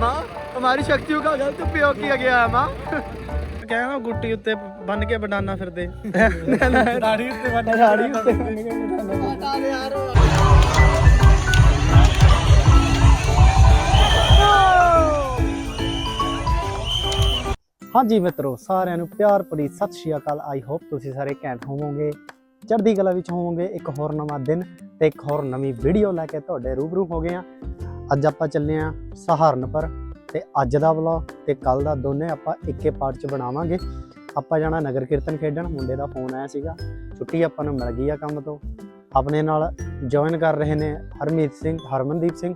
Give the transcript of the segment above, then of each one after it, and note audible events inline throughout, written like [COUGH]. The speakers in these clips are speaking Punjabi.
ਮਾਂ ਹਮਾਰੀ ਸ਼ਕਤੀਆਂ ਦਾ ਗਲਤ ਉਪਯੋਗ ਕੀਤਾ ਗਿਆ ਹੈ ਮਾਂ? ਕਹਿੰਦਾ ਗੁੱਟੀ ਉੱਤੇ ਬੰਨ ਕੇ ਬਨਾਨਾ ਫਿਰਦੇ। ਦਾੜੀ ਉੱਤੇ ਬੰਨ ਦਾੜੀ ਉੱਤੇ ਬੰਨ ਕੇ ਬਨਾਨਾ ਹਾਂਜੀ ਮਿੱਤਰੋ ਸਾਰਿਆਂ ਨੂੰ ਪਿਆਰ ਭਰੀ ਸਤਿ ਸ਼੍ਰੀ ਅਕਾਲ। ਆਈ ਹੋਪ ਤੁਸੀਂ ਸਾਰੇ ਘੈਂਟ ਹੋਵੋਗੇ ਚੜ੍ਹਦੀ ਕਲਾ ਵਿੱਚ ਹੋਵੋਗੇ। ਇੱਕ ਹੋਰ ਨਵਾਂ ਦਿਨ ਤੇ ਇੱਕ ਹੋਰ ਨਵੀਂ ਵੀਡੀਓ ਲੈ ਕੇ ਤੁਹਾਡੇ ਰੂਬਰੂ ਹੋ ਗਏ ਆ ਅੱਜ ਆਪਾਂ ਚੱਲੇ ਆ ਸਹਾਰਨਪੁਰ ਤੇ ਅੱਜ ਦਾ ਵਲੌਗ ਤੇ ਕੱਲ ਦਾ ਦੋਨੇ ਆਪਾਂ ਇੱਕੇ ਪਾਰਟ ਚ ਬਣਾਵਾਂਗੇ। ਆਪਾਂ ਜਾਣਾ ਨਗਰ ਕੀਰਤਨ ਖੇਡਣ, ਮੁੰਡੇ ਦਾ ਫੋਨ ਆਇਆ ਸੀਗਾ। ਛੁੱਟੀ ਆਪਾਂ ਨੂੰ ਮਿਲ ਗਈ ਆ ਕੰਮ ਤੋਂ। ਆਪਣੇ ਨਾਲ ਜੁਆਇਨ ਕਰ ਰਹੇ ਨੇ ਹਰਮੀਤ ਸਿੰਘ, ਹਰਮਨਦੀਪ ਸਿੰਘ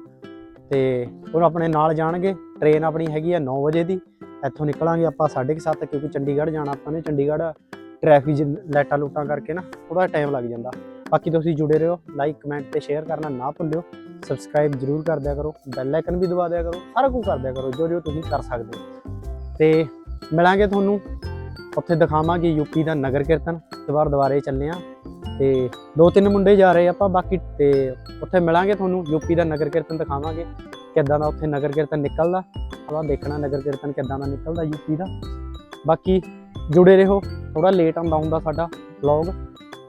ਤੇ ਉਹ ਆਪਣੇ ਨਾਲ ਜਾਣਗੇ। ਟ੍ਰੇਨ ਆਪਣੀ ਹੈਗੀ ਆ 9 ਵਜੇ ਦੀ। ਇੱਥੋਂ ਨਿਕਲਾਂਗੇ ਆਪਾਂ 7:30 ਕਿਉਂਕਿ ਚੰਡੀਗੜ੍ਹ ਜਾਣਾ ਆਪਾਂ ਨੇ। ਚੰਡੀਗੜ੍ਹ ਟ੍ਰੈਫਿਕ ਲਾਈਟਾਂ ਲੂਟਾਂ ਕਰਕੇ ਨਾ ਥੋੜਾ ਟਾਈਮ ਲੱਗ ਜਾਂਦਾ। ਬਾਕੀ ਤੁਸੀਂ ਜੁੜੇ ਰਹੋ ਲਾਈਕ ਕਮੈਂਟ ਤੇ ਸ਼ੇਅਰ ਕਰਨਾ ਨਾ ਭੁੱਲਿਓ। ਸਬਸਕ੍ਰਾਈਬ ਜਰੂਰ ਕਰ ਦਿਆ ਕਰੋ ਬੈਲ ਆਈਕਨ ਵੀ ਦਬਾ ਦਿਆ ਕਰੋ, ਸਾਰਾ ਕੁਝ ਕਰ ਦਿਆ ਕਰੋ, ਜੋ ਜੋ ਤੁਸੀਂ ਕਰ ਸਕਦੇ ਹੋ। ਤੇ ਮਿਲਾਂਗੇ ਤੁਹਾਨੂੰ, ਉੱਥੇ ਦਿਖਾਵਾਂਗੇ ਯੂਪੀ ਦਾ ਨਗਰ ਕੀਰਤਨ ਇਸ ਵਾਰ ਦੁਬਾਰੇ ਚੱਲੇ ਆ। ਤੇ ਦੋ ਤਿੰਨ ਮੁੰਡੇ ਜਾ ਰਹੇ ਆਪਾਂ, ਬਾਕੀ ਤੇ ਉੱਥੇ ਮਿਲਾਂਗੇ ਤੁਹਾਨੂੰ ਯੂਪੀ ਦਾ ਨਗਰ ਕੀਰਤਨ ਦਿਖਾਵਾਂਗੇ, ਕਿੱਦਾਂ ਦਾ ਉੱਥੇ ਨਗਰ ਕੀਰਤਨ ਨਿਕਲਦਾ, ਆਪਾਂ ਦੇਖਣਾ ਨਗਰ ਕੀਰਤਨ ਕਿੱਦਾਂ ਦਾ ਨਿਕਲਦਾ ਯੂਪੀ ਦਾ। ਬਾਕੀ ਜੁੜੇ ਰਹੋ ਥੋੜਾ ਲੇਟ ਆਉਂਦਾ ਹੁੰਦਾ ਸਾਡਾ ਵਲੌਗ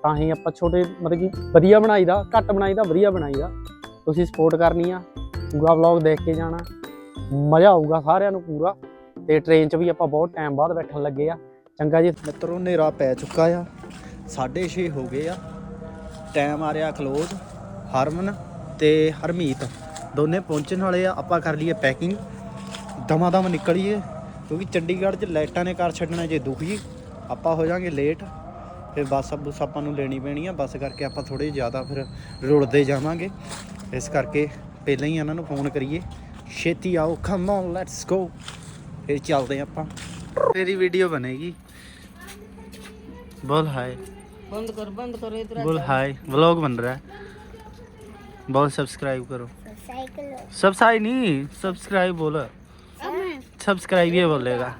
ਤਾਂ ਹੀ ਆਪਾਂ ਛੋਟੇ ਮਤਲਬ ਕਿ ਵਧੀਆ ਬਣਾਈਦਾ, ਘੱਟ ਬਣਾਈਦਾ, ਵਧੀਆ ਬਣਾਈਦਾ। ਤੁਸੀਂ ਸਪੋਰਟ ਕਰਨੀ ਆ, ਪੂਰਾ ਵਲੌਗ ਦੇਖ ਕੇ ਜਾਣਾ। ਮਜ਼ਾ ਆਊਗਾ ਸਾਰਿਆਂ ਨੂੰ ਪੂਰਾ। ਤੇ ਟ੍ਰੇਨ 'ਚ ਵੀ ਆਪਾਂ ਬਹੁਤ ਟਾਈਮ ਬਾਅਦ ਬੈਠਣ ਲੱਗੇ ਆ। ਚੰਗਾ ਜੀ। ਮਿੱਤਰੋ, ਹਨੇਰਾ ਪੈ ਚੁੱਕਾ ਆ। 6:30 ਹੋ ਗਏ ਆ। ਟਾਈਮ ਆ ਰਿਹਾ ਕਲੋਜ਼ ਹਰਮਨ ਤੇ ਹਰਮੀਤ। ਦੋਨੇ ਪਹੁੰਚਣ ਵਾਲੇ ਆ। ਆਪਾਂ ਕਰ ਲਈਏ ਪੈਕਿੰਗ ਦਮਾ ਦਮ ਨਿਕਲੀਏ, ਕਿਉਂਕਿ ਚੰਡੀਗੜ੍ਹ 'ਚ ਲਾਈਟਾਂ ਨੇ ਕਰ ਛੱਡਣਾ ਜੇ ਦੁਖੀ। ਆਪਾਂ ਹੋ ਜਾਾਂਗੇ ਲੇਟ ਫਿਰ ਬੱਸ ਬੁੱਸ ਆਪਾਂ ਨੂੰ ਲੈਣੀ ਪੈਣੀ ਆ। ਬੱਸ ਕਰਕੇ ਆਪਾਂ ਥੋੜੇ ਜ਼ਿਆਦਾ ਫਿਰ ਰੁਲਦੇ ਜਾਵਾਂਗੇ। ਇਸ ਕਰਕੇ ਪਹਿਲਾਂ ਹੀ ਇਹਨਾਂ ਨੂੰ ਫੋਨ ਕਰੀਏ ਛੇਤੀ ਆਓ ਕਮ ਔਨ ਲੈਟਸ ਗੋ ਫਿਰ ਚੱਲਦੇ ਆਪਾਂ ਤੇਰੀ ਵੀਡੀਓ ਬਣੇਗੀ बोल हाय बंद कर बंद करो इधर बोल हाय व्लॉग बन रहा है बोल सब्सक्राइब करो साइकिल सब्सक्राइब नहीं सब्सक्राइब बोलो सब्सक्राइब ये बोलेगा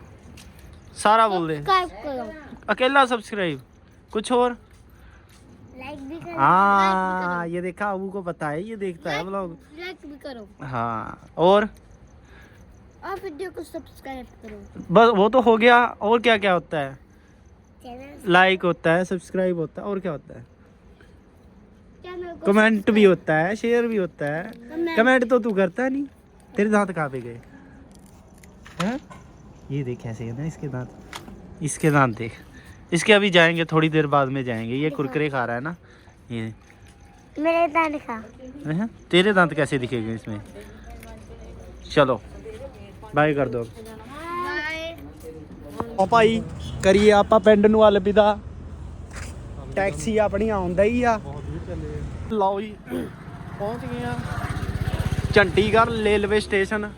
सारा बोल दे सब्सक्राइब करो अकेला सब्सक्राइब कुछ और लाइक भी करो। हाँ ये देखा अबू को पता है ये देखता है व्लॉग लाइक भी करो। हाँ और? और वीडियो को सब्सक्राइब करो। बस वो तो हो गया और क्या क्या होता है? लाइक होता है सब्सक्राइब होता है और क्या होता है? कमेंट भी होता है शेयर भी होता है। कमेंट कमेंट तो तू करता नहीं। तेरे दांत कहाँ पे गए? हैं? ये देख ऐसे ना इसके दांत। इसके दांत देख। इसके अभी जाएंगे थोड़ी देर बाद में जाएंगे ये कुरकुरे खा रहा है ना ये मेरे दांत का हैं? तेरे दांत कैसे दिखेंगे इसमें चलो ਬਾਏ ਕਰ ਦੋ बाय ਉਹ ਭਾਈ ਕਰੀਏ ਆਪਾਂ ਪਿੰਡ ਨੂੰ ਵੱਲ ਵਿਦਾ ਟੈਕਸੀ ਆਪਣੀ ਆਉਂਦਾ ਹੀ ਆ ਲਓ ਜੀ ਪਹੁੰਚ ਗਏ ਆ ਚੰਡੀਗੜ੍ਹ ਰੇਲਵੇ ਸਟੇਸ਼ਨ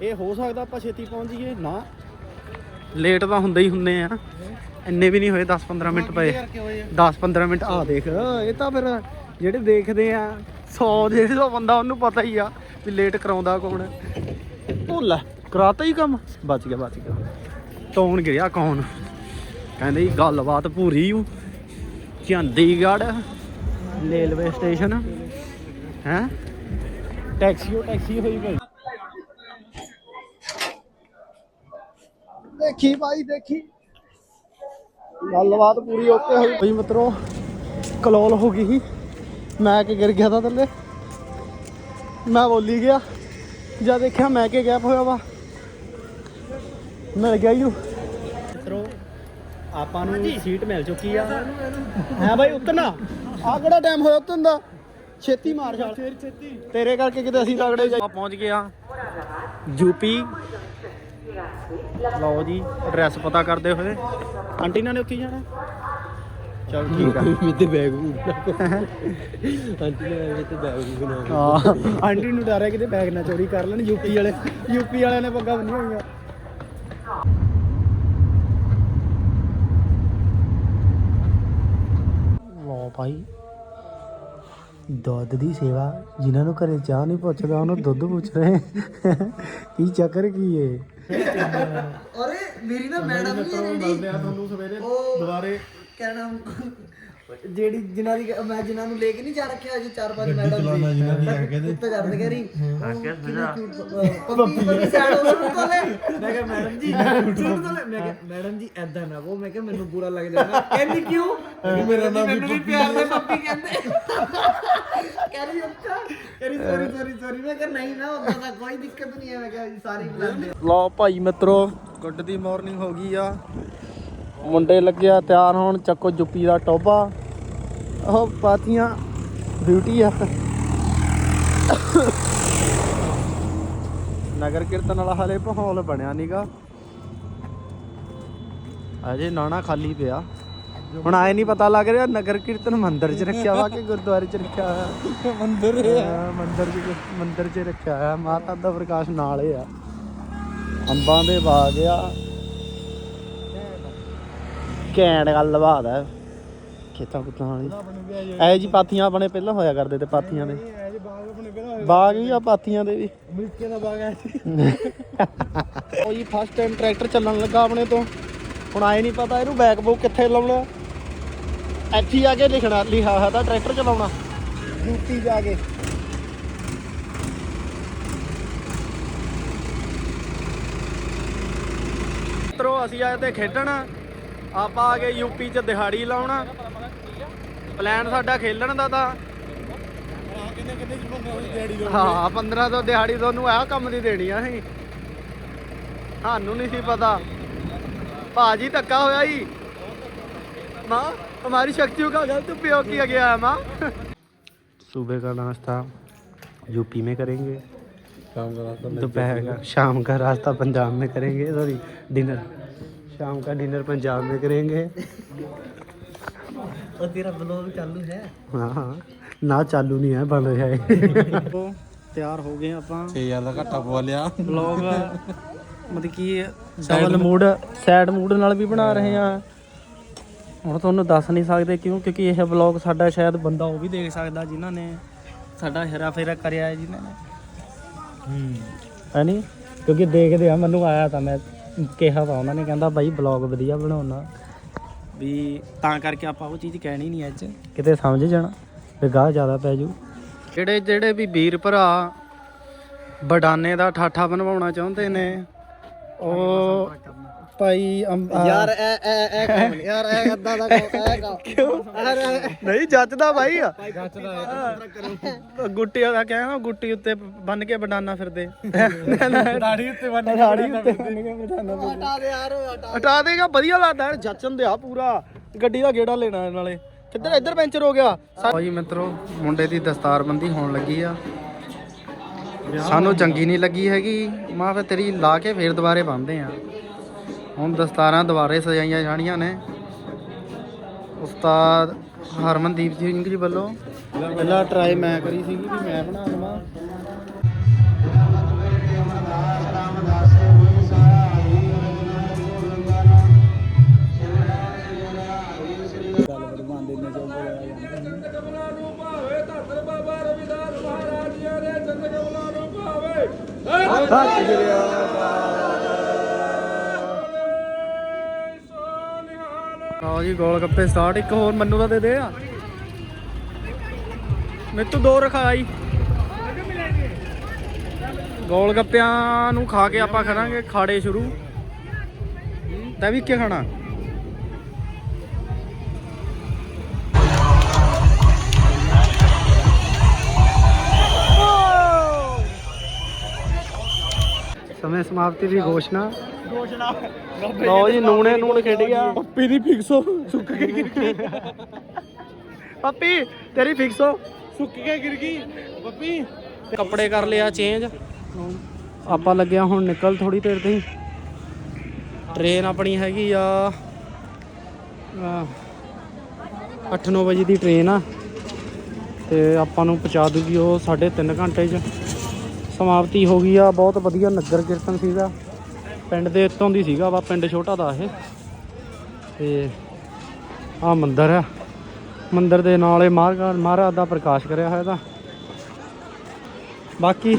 ਇਹ ਹੋ ਸਕਦਾ ਆਪਾਂ ਛੇਤੀ ਪਹੁੰਚ ਜਾਈਏ ਨਾ ਲੇਟ ਤਾਂ ਹੁੰਦੇ ਹੀ ਹੁੰਦੇ ਆ। ਇੰਨੇ ਵੀ ਨਹੀਂ ਹੋਏ 10-15 ਮਿੰਟ ਪਏ। 10-15 ਮਿੰਟ ਆ ਦੇਖ, ਇਹ ਤਾਂ ਫਿਰ ਜਿਹੜੇ ਦੇਖਦੇ ਆ 100 150 ਬੰਦਾ ਉਹਨੂੰ ਪਤਾ ਹੀ ਆ ਵੀ ਲੇਟ ਕਰਾਉਂਦਾ ਕੌਣ ਭੁੱਲ ਲੈ, ਕਰਾਤਾ ਹੀ ਕੰਮ। ਬਚ ਗਿਆ ਬਚ ਗਿਆ। ਕੌਣ ਗਿਰਿਆ ਕੌਣ? ਕਹਿੰਦੇ ਜੀ, ਗੱਲਬਾਤ ਪੂਰੀ ਹੂੰ ਚੰਡੀਗੜ੍ਹ ਰੇਲਵੇ ਸਟੇਸ਼ਨ। ਹੈ? ਟੈਕਸੀ, ਉਹ ਟੈਕਸੀ ਹੋਈ ਪਈ। ਦੇਖੀ ਭਾਈ ਦੇਖੀ। ਗੱਲਬਾਤ ਪੂਰੀ ਓਕੇ ਹੋਈ। ਬਈ ਮਿੱਤਰੋ ਕਲੋਲ ਹੋ ਗਈ ਸੀ। ਮੈਂ ਕਿ ਗਿਰ ਗਿਆ ਤਾਂ ਥੱਲੇ। ਮੈਂ ਬੋਲੀ ਗਿਆ। ਜਦ ਦੇਖਿਆ ਮੈਂ ਕਿ ਗੈਪ ਹੋਇਆ ਵਾ। ਮਿਲ ਗਿਆ ਯੂ। ਮਿੱਤਰੋ ਆਪਾਂ ਨੂੰ ਸੀਟ ਮਿਲ ਚੁੱਕੀ ਆ। ਹੈ ਬਾਈ ਉਤਰਨਾ? ਆ ਕਿਹੜਾ ਟਾਈਮ ਹੋਇਆ ਉਤਰਨ ਦਾ? ਛੇਤੀ ਮਾਰ ਛਾਲ। ਛੇਤੀ। ਤੇਰੇ ਕਰਕੇ ਕਿਤੇ ਅਸੀਂ ਰਗੜੇ ਜਾ ਪਹੁੰਚ ਗਏ ਆ ਯੂਪੀ ਲਓ ਜੀ ਐਡਰੈਸ ਪਤਾ ਕਰਦੇ ਹੋਏ। ਆਂਟੀ ਨਾਲ ਨੇ ਉੱਥੇ ਜਾਣਾ? ਚਲ ਠੀਕ ਆ। [LAUGHS] ਮੇਰੇ ਬੈਗ ਆਂਟੀ ਨੇ ਮੇਰੇ ਤੇ ਬੈਗ ਬਣਾ ਹਾਂ ਆਂਟੀ ਨੂੰ ਡਰ ਕਿਤੇ ਬੈਗ ਨਾ ਚੋਰੀ ਕਰ ਲੈਣ ਯੂਪੀ ਵਾਲੇ ਯੂਪੀ ਵਾਲਿਆਂ ਨੇ ਪੱਗਾਂ ਬੰਨੀਆਂ ਹੋਈਆਂ। ਲਓ ਭਾਈ ਦੁੱਧ ਦੀ ਸੇਵਾ ਜਿਨ੍ਹਾਂ ਨੂੰ ਘਰੇ ਚਾਹ ਨਹੀਂ ਪੁੱਛਦਾ ਉਹਨੂੰ ਦੁੱਧ ਪੁੱਛ ਰਹੇ। ਕੀ ਚੱਕਰ ਕੀ ਏ? ਅਰੇ ਮੇਰੀ ਨਾ ਮੈਡਮ ਵੀ ਹੈ ਤੁਹਾਨੂੰ ਸਵੇਰੇ ਉਹ ਦੁਬਾਰੇ ਕਹਿਣਾ ਜਿਹੜੀ ਜਿਨ੍ਹਾਂ ਦੀ ਮੈਂ ਜਿਨ੍ਹਾਂ ਨੂੰ ਲੈ ਕੇ ਨਹੀਂ ਜਾ ਰੱਖਿਆ ਅਜੇ ਚਾਰ ਪੰਜ ਮੈਡਮ ਚਲਾਉਣਾ ਜਿਨ੍ਹਾਂ ਦੀ ਆ ਕਹਿੰਦੇ ਉੱਤੇ ਚੜ੍ਹਦੇ ਕਹਿ ਰਹੀ ਪੱਪੀ ਪੱਪੀ ਸਾਈਡ ਉਹ ਸੁਣ ਤੋਂ ਲੈ ਮੈਂ ਕਿਹਾ ਮੈਡਮ ਜੀ ਸੁਣ ਤੋਂ ਲੈ ਮੈਂ ਕਿਹਾ ਮੈਡਮ ਜੀ ਐਦਾਂ ਨਾ ਕਹੋ ਮੈਂ ਕਿਹਾ ਮੈਨੂੰ ਬੁਰਾ ਲੱਗ ਜਾਣਾ ਕਹਿੰਦੀ ਕਿਉਂ? ਮੇਰਾ ਨਾਮ ਮੈਨੂੰ ਵੀ ਪਿਆਰ ਨਾਲ ਪੱਪੀ ਕਹਿੰਦੇ। ਕਹਿ ਰਹੀ ਅੱਛਾ। ਕਹਿ ਰਹੀ ਸੌਰੀ ਸੌਰੀ ਸੌਰੀ ਮੈਂ ਕਿਹਾ ਨਹੀਂ ਨਾ ਉਦਾਂ ਦਾ ਕੋਈ ਦਿੱਕਤ ਨਹੀਂ ਹੈ। ਮੈਂ ਕਿਹਾ ਸਾਰੀ ਬੁਲਾਉਂਦੇ ਲਓ ਭਾਈ ਮਿੱਤਰੋ ਗੁੱਡ ਦੀ ਮਾਰਨਿੰਗ ਹੋ ਗਈ ਆ। ਮੁੰਡੇ ਲੱਗਿਆ ਤਿਆਰ ਹੋਣ ਚੱਕੋ ਜੁੱਪੀ ਦਾ ਟੋਬਾ ਉਹ ਪਾਤੀਆਂ ਬਿਊਟੀ ਆ। ਨਗਰ ਕੀਰਤਨ ਵਾਲਾ ਹਾਲੇ ਮਾਹੌਲ ਬਣਿਆ ਨੀਗਾ ਅਜੇ ਨਾਣਾ ਖਾਲੀ ਪਿਆ। ਹੁਣ ਆਏ ਨਹੀਂ ਪਤਾ ਲੱਗ ਰਿਹਾ ਨਗਰ ਕੀਰਤਨ ਮੰਦਿਰ 'ਚ ਰੱਖਿਆ ਵਾ ਕਿ ਗੁਰਦੁਆਰੇ 'ਚ ਰੱਖਿਆ ਹੋਇਆ। ਮੰਦਿਰ ਮੰਦਿਰ 'ਚ ਮੰਦਿਰ 'ਚ ਰੱਖਿਆ ਹੋਇਆ। ਮਾਤਾ ਦਾ ਪ੍ਰਕਾਸ਼ ਨਾਲ ਹੀ ਆ। ਅੰਬਾਂ ਦੇ ਬਾਗ ਆ। ਘੈਂਟ ਗੱਲਬਾਤ ਹੈ ਖੇਤਾਂ ਕੁੱਤਾਂ ਵਾਲੀ। ਐ ਜੀ ਪਾਥੀਆਂ ਆਪਣੇ ਪਹਿਲਾਂ ਹੋਇਆ ਕਰਦੇ ਤੇ ਪਾਥੀਆਂ ਦੇ। ਬਾਗ ਵੀ ਆ ਪਾਥੀਆਂ ਦੇ ਵੀ। ਮਿਲਕੇ ਦਾ ਬਾਗ ਹੈ ਉਹ ਜੀ ਫਸਟ ਟਾਈਮ ਟਰੈਕਟਰ ਚੱਲਣ ਲੱਗਾ ਆਪਣੇ ਤੋਂ। ਹੁਣ ਆਏ ਨਹੀਂ ਪਤਾ ਇਹਨੂੰ ਬੈਕ ਬੁੱਕ ਕਿੱਥੇ ਲਾਉਣਾ। ਇੱਥੇ ਆ ਕੇ ਲਿਖਣਾ ਲਿਖਾ ਹੋਇਆ ਤਾਂ ਟਰੈਕਟਰ ਚਲਾਉਣਾ। ਯੂਪੀ ਜਾ ਕੇ। ਮਿੱਤਰੋ ਅਸੀਂ ਆਏ ਤੇ ਖੇਡਣ। ਆਪਾਂ ਆ ਗਏ ਯੂਪੀ ਚ ਦਿਹਾੜੀ ਲਾਉਣਾ ਪਲਾਨ ਸਾਡਾ ਖੇਲਣ ਦਾ ਤਾਂ ਹਾਂ 15 ਤੋਂ ਦਿਹਾੜੀ ਤੁਹਾਨੂੰ ਆਹ ਕੰਮ ਦੀ ਦੇਣੀ ਆ ਅਸੀਂ ਸਾਨੂੰ ਨਹੀਂ ਸੀ ਪਤਾ ਭਾਜੀ ਧੱਕਾ ਹੋਇਆ ਹੀ माँ हमारी शक्तियों का गलत उपयोग किया गया है माँ सुबह का नाश्ता यूपी में करेंगे दोपहर का शाम का रास्ता पंजाब में करेंगे सॉरी डिनर शाम का डिनर पंजाब में करेंगे ਉਹ ਤੇਰਾ ਬਲੌਗ ਚਾਲੂ ਹੈ हाँ हाँ ना चालू नहीं है बंद है तो ਤਿਆਰ ਹੋ ਗਏ ਆਪਾਂ 6000 ਦਾ ਘੱਟਾ ਪਵਾ ਲਿਆ ਵਲੌਗ ਮਤਲਬ ਕਿ ਡਬਲ ਮੂਡ ਸੈਡ ਮੂਡ ਨਾਲ ਵੀ ਬਣਾ ਰਹੇ ਆ ਹੁਣ ਤੁਹਾਨੂੰ ਦੱਸ ਨਹੀਂ ਸਕਦੇ ਕਿਉਂ ਕਿਉਂਕਿ ਇਹ ਵਲੌਗ ਸਾਡਾ ਸ਼ਾਇਦ ਬੰਦਾ ਉਹ ਵੀ ਦੇਖ ਸਕਦਾ ਜਿਨ੍ਹਾਂ ਨੇ ਸਾਡਾ ਹੇਰਾ ਫੇਰਾ ਕਰਿਆ ਹੈ ਜਿਨ੍ਹਾਂ ਨੇ ਹੂੰ ਹੈ ਨਹੀਂ ਕਿਉਂਕਿ ਦੇਖਦੇ ਆ ਮੈਨੂੰ ਆਇਆ ਤਾਂ ਮੈਂ ਕਿਹਾ ਤਾਂ ਉਹਨਾਂ ਨੇ ਕਹਿੰਦਾ ਬਾਈ ਵਲੌਗ ਵਧੀਆ ਬਣਾਉਣਾ। ਵੀ ਤਾਂ ਕਰਕੇ ਆਪਾਂ ਉਹ ਚੀਜ਼ ਕਹਿਣੀ ਨਹੀਂ ਅੱਜ। ਕਿਤੇ ਸਮਝ ਜਾਣਾ ਵੀ ਗਾਹ ਜ਼ਿਆਦਾ ਪੈ ਜੂ। ਜਿਹੜੇ ਜਿਹੜੇ ਵੀ ਵੀਰ ਭਰਾ ਬਡਾਨੇ ਦਾ ਠਾਠਾ ਬਣਵਾਉਣਾ ਚਾਹੁੰਦੇ ਨੇ ਉਹ ਭਾਈ ਅੰਬ- ਆ- ਯਾਰ ਐ ਐ ਐ ਕੰਮ ਯਾਰ ਐ ਅੱਦਾ ਦਾ ਕੰਮ ਨਹੀਂ ਜੱਜਦਾ ਭਾਈ ਗੁੱਟੀ ਦਾ ਕਹਿੰਦਾ ਗੁੱਟੀ ਉੱਤੇ ਬੰਨ ਕੇ ਬਡਾਨਾ ਫਿਰਦੇ। ਦਾੜੀ ਉੱਤੇ ਬੰਨ ਦਾੜੀ ਉੱਤੇ ਬੰਨ ਕੇ ਬਡਾਨਾ ਹਟਾ ਦੇ ਯਾਰ ਹਟਾ ਹਟਾ ਦੇਗਾ ਵਧੀਆ ਲੱਗਦਾ ਯਾਰ ਜੱਚਨ ਦੇ ਆ ਪੂਰਾ। ਗੱਡੀ ਦਾ ਗੇੜਾ ਲੈਣਾ ਇਹ ਨਾਲੇ। ਕਿੱਧਰ ਇੱਧਰ ਪੈਂਚਰ ਹੋ ਗਿਆ? ਭਾਈ ਮਿੱਤਰੋ ਮੁੰਡੇ ਦੀ ਦਸਤਾਰਬੰਦੀ ਹੋਣ ਲੱਗੀ ਆ। ਸਾਨੂੰ ਚੰਗੀ ਨਹੀਂ ਲੱਗੀ ਹੈਗੀ। ਮਾਂ ਫਿਰ ਤੇਰੀ ਲਾ ਕੇ ਫੇਰ ਦੁਬਾਰੇ ਬੰਨਦੇ ਆ। ਹੁਣ ਦਸਤਾਰਾਂ ਦੁਬਾਰੇ ਸਜਾਈਆਂ ਜਾਣੀਆਂ ਨੇ। ਉਸਤਾਦ ਹਰਮਨਦੀਪ ਸਿੰਘ ਜੀ ਵੱਲੋਂ ਪਹਿਲਾਂ ਟਰਾਈ ਮੈਂ ਕਰੀ ਸੀਗੀ ਵੀ ਮੈਂ ਬਣਾ ਲਵਾਂ ਲਓ ਜੀ, ਗੋਲ ਗੱਪੇ ਸਟਾਰਟ ਇੱਕ ਹੋਰ ਮੰਨੂ ਦਾ ਦੇ ਦੇ ਆ। ਮੇਰੇ ਦੋ ਰਖਾਈ। ਗੋਲ ਗੱਪਿਆਂ ਨੂੰ ਖਾ ਕੇ ਆਪਾਂ ਕਰਾਂਗੇ ਖਾੜੇ ਸ਼ੁਰੂ। ਤੈ ਵੀ ਕੀ ਖਾਣਾ। ਸਮੇਂ ਸਮਾਪਤੀ ਦੀ ਘੋਸ਼ਣਾ। ਘੋਸ਼ਣਾ ਲਓ ਜੀ ਨੂਣੇ ਨੂਣ ਖੇਡ ਗਿਆ ਪੱਪੀ ਦੀ ਫਿਕਸੋ ਸੁੱਕ ਕੇ ਗਿਰ ਗਈ। ਪੱਪੀ ਤੇਰੀ ਫਿਕਸੋ ਸੁੱਕ ਕੇ ਗਿਰ ਗਈ। ਪੱਪੀ। ਕੱਪੜੇ ਕਰ ਲਿਆ ਚੇਂਜ ਆਪਾਂ ਲੱਗਿਆ ਹੁਣ ਨਿਕਲ ਥੋੜੀ ਦੇਰ ਤੇ ਟ੍ਰੇਨ ਆਪਣੀ ਹੈਗੀ ਆ 8-9 ਵਜੇ ਦੀ ਟ੍ਰੇਨ ਆ। ਤੇ ਆਪਾਂ ਨੂੰ ਪਹੁੰਚਾ ਦੂਗੀ ਉਹ 3.5 ਘੰਟੇ 'ਚ। ਸਮਾਪਤੀ ਹੋ ਗਈ ਆ ਬਹੁਤ ਵਧੀਆ ਨਗਰ ਕੀਰਤਨ ਸੀਗਾ। ਪਿੰਡ ਦੇ ਇੱਥੋਂ ਦੀ ਸੀਗਾ ਵਾ, ਪਿੰਡ ਛੋਟਾ ਦਾ ਇਹ। ਤੇ ਆ ਮੰਦਿਰ ਆ। ਮੰਦਿਰ ਦੇ ਨਾਲ ਇਹ ਮਹਾਰਾਜ ਮਹਾਰਾਜ ਦਾ ਪ੍ਰਕਾਸ਼ ਕਰਿਆ ਹੋਇਆ ਤਾਂ ਬਾਕੀ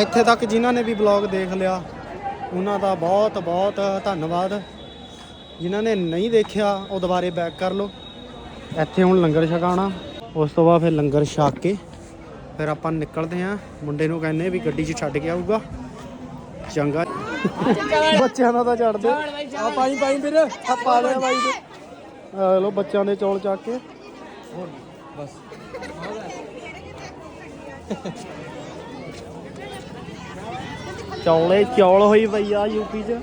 ਇੱਥੇ ਤੱਕ ਜਿਨ੍ਹਾਂ ਨੇ ਵੀ ਬਲੌਗ ਦੇਖ ਲਿਆ, ਉਹਨਾਂ ਦਾ ਬਹੁਤ ਬਹੁਤ ਧੰਨਵਾਦ। ਜਿਨ੍ਹਾਂ ਨੇ ਨਹੀਂ ਦੇਖਿਆ, ਉਹ ਦੁਬਾਰੇ ਬੈਕ ਕਰ ਲਓ। ਇੱਥੇ ਹੁਣ ਲੰਗਰ ਛਕਾਣਾ ਉਸ ਤੋਂ ਬਾਅਦ ਫਿਰ ਲੰਗਰ ਛਕ ਕੇ ਫਿਰ ਆਪਾਂ ਨਿਕਲਦੇ ਆਂ ਮੁੰਡੇ ਨੂੰ ਕਹਿੰਦੇ ਵੀ ਗੱਡੀ 'ਚ ਛੱਡ ਕੇ ਆਊਗਾ। ਚੰਗਾ। ਬੱਚਿਆਂ ਦਾ ਤਾਂ ਛੱਡ ਦੇ ਆ ਪਾਣੀ ਪਾਣੀ ਵੀਰ ਆ ਪਾ ਲਿਆ ਬਾਈ ਆ ਲੋ ਬੱਚਿਆਂ ਦੇ ਚੌਲ ਚੱਕ ਕੇ। ਬਸ। ਚੌਲੇ ਚੌਲ ਹੋਈ ਪਈ ਆ ਯੂਪੀ 'ਚ।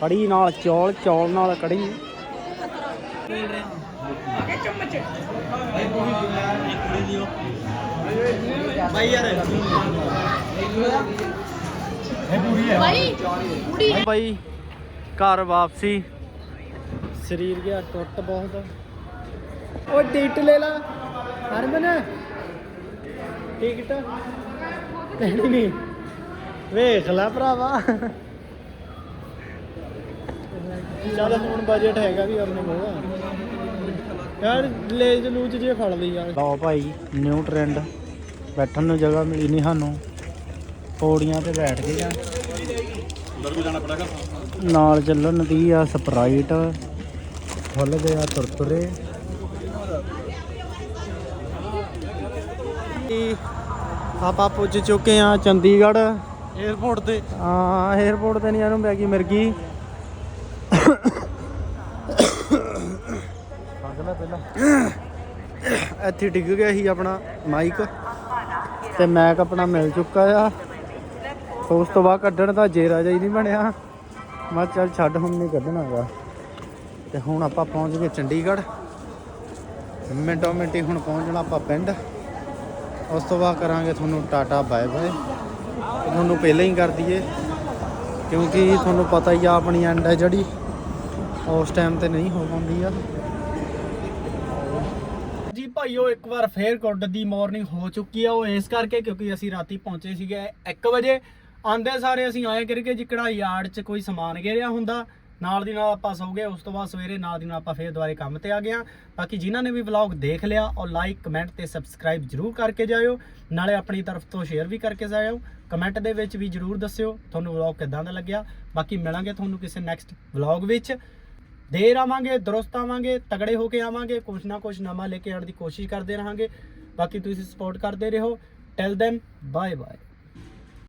ਕੜੀ ਨਾਲ ਚੌਲ ਚੌਲ ਨਾਲ ਕੜੀ। ਬਾਈ ਘਰ ਵਾਪਸੀ। ਸਰੀਰ ਗਿਆ ਟੁੱਟ ਬਹੁਤ। ਓ ਟਿਕਟ ਲੈ ਲਾ ਹਰਮਨ। ਟਿਕਟ। ਲੈਣੀ ਨਹੀਂ। ਵੇਖ ਲੈ ਭਰਾਵਾ। ਚੱਲ ਹੁਣ ਬਜਟ ਹੈਗਾ ਵੀ ਆਪਣੇ ਕੋਲ। ਯਾਰ ਲੇਜ ਲੂਜ ਜੇ ਫੜ ਲਈ ਯਾਰ। ਲਓ ਭਾਈ ਨਿਊ ਟ੍ਰੈਂਡ ਬੈਠਣ ਨੂੰ ਜਗ੍ਹਾ ਮਿਲੀ ਨਹੀਂ ਸਾਨੂੰ। ਪੌੜੀਆਂ ਤੇ ਬੈਠ ਗਏ ਆ। ਨਾਲ ਚੱਲਣ ਦੀ ਆ ਸਪਰਾਈਟ ਫੁੱਲ ਦੇ ਆ ਤੁਰਤੁਰੇ। ਆਪਾਂ ਪੁੱਜ ਚੁੱਕੇ ਆ ਚੰਡੀਗੜ੍ਹ। 에어ਪੋਰਟ ਤੇ। ਹਾਂ 에어ਪੋਰਟ ਤੇ ਨਹੀਂ ਇਹਨੂੰ ਬੈਗੀ ਮਿਰ ਗਈ ਫਗਲਾ ਇੱਥੇ ਡਿੱਗ ਗਿਆ ਸੀ ਆਪਣਾ ਮਾਈਕ ਤੇ ਮੈਕ ਆਪਣਾ ਮਿਲ ਚੁੱਕਾ ਆ। ਉਸ ਤੋਂ ਬਾਅਦ ਕੱਢਣ ਦਾ ਜੇਰਾ ਜਿਹਾ ਹੀ ਨਹੀਂ ਬਣਿਆ। ਮੈਂ ਕਿਹਾ ਚੱਲ ਛੱਡ, ਹੁਣ ਨਹੀਂ ਕੱਢਣਾਗਾ ਤੇ ਹੁਣ ਆਪਾਂ ਪਹੁੰਚ ਗਏ ਚੰਡੀਗੜ੍ਹ। ਮਿੰਟੋ ਮਿੰਟੀ ਹੁਣ ਪਹੁੰਚਣਾ ਆਪਾਂ ਪਿੰਡ। ਉਸ ਤੋਂ ਬਾਅਦ ਕਰਾਂਗੇ ਤੁਹਾਨੂੰ ਟਾਟਾ ਬਾਏ ਬਾਏ। ਤੁਹਾਨੂੰ ਪਹਿਲਾਂ ਹੀ ਕਰ ਦਈਏ। ਕਿਉਂਕਿ ਤੁਹਾਨੂੰ ਪਤਾ ਹੀ ਆ, ਆਪਣੀ ਐਂਡ ਹੈ ਜਿਹੜੀ। ਉਸ ਟਾਈਮ ਤੇ ਨਹੀਂ ਹੋ ਪਾਉਂਦੀ ਆ। ਜੀ ਭਾਈਓ, ਇੱਕ ਵਾਰ ਫੇਰ ਗੁੱਡ ਦੀ ਮਾਰਨਿੰਗ ਹੋ ਚੁੱਕੀ ਆ। ਉਹ ਇਸ ਕਰਕੇ ਕਿਉਂਕਿ ਅਸੀਂ ਰਾਤੀ ਪਹੁੰਚੇ ਸੀਗੇ 1 ਵਜੇ। ਆਂਦੇ ਸਾਰੇ ਅਸੀਂ ਆਏ ਕਰਕੇ ਜਿਕੜਾ ਯਾਰਡ 'ਚ ਕੋਈ ਸਮਾਨ ਘੇਰਿਆ ਹੁੰਦਾ। ਨਾਲ ਦੀ ਨਾਲ ਆਪਾਂ ਸੌ ਗਏ, ਉਸ ਤੋਂ ਬਾਅਦ ਸਵੇਰੇ ਨਾਲ ਦੀ ਨਾਲ ਆਪਾਂ ਫੇਰ ਦੁਬਾਰੇ ਕੰਮ ਤੇ ਆ ਗਏ ਹਾਂ। ਬਾਕੀ ਜਿਨ੍ਹਾਂ ਨੇ ਵੀ ਵਲੌਗ ਦੇਖ ਲਿਆ, ਉਹ ਲਾਈਕ ਕਮੈਂਟ ਤੇ ਸਬਸਕ੍ਰਾਈਬ ਜਰੂਰ ਕਰਕੇ ਜਾਇਓ। ਨਾਲੇ ਆਪਣੀ ਤਰਫ ਤੋਂ ਸ਼ੇਅਰ ਵੀ ਕਰਕੇ ਜਾਇਓ। ਕਮੈਂਟ ਦੇ ਵਿੱਚ ਵੀ ਜਰੂਰ ਦੱਸਿਓ, ਤੁਹਾਨੂੰ ਵਲੌਗ ਕਿਦਾਂ ਦਾ ਲੱਗਿਆ। ਬਾਕੀ ਮਿਲਾਂਗੇ ਤੁਹਾਨੂੰ ਕਿਸੇ ਨੈਕਸਟ ਵਲੌਗ ਵਿੱਚ। ਦੇਰ ਆਵਾਂਗੇ, ਦਰੁਸਤ ਆਵਾਂਗੇ, ਤਗੜੇ ਹੋ ਕੇ ਆਵਾਂਗੇ, ਕੁਛ ਨਾ ਕੁਛ ਨਵਾਂ ਲੈ ਕੇ ਆਉਣ ਦੀ ਕੋਸ਼ਿਸ਼ ਕਰਦੇ ਰਹਾਂਗੇ। ਬਾਕੀ ਤੁਸੀਂ ਸਪੋਰਟ ਕਰਦੇ ਰਹੋ। Till then bye bye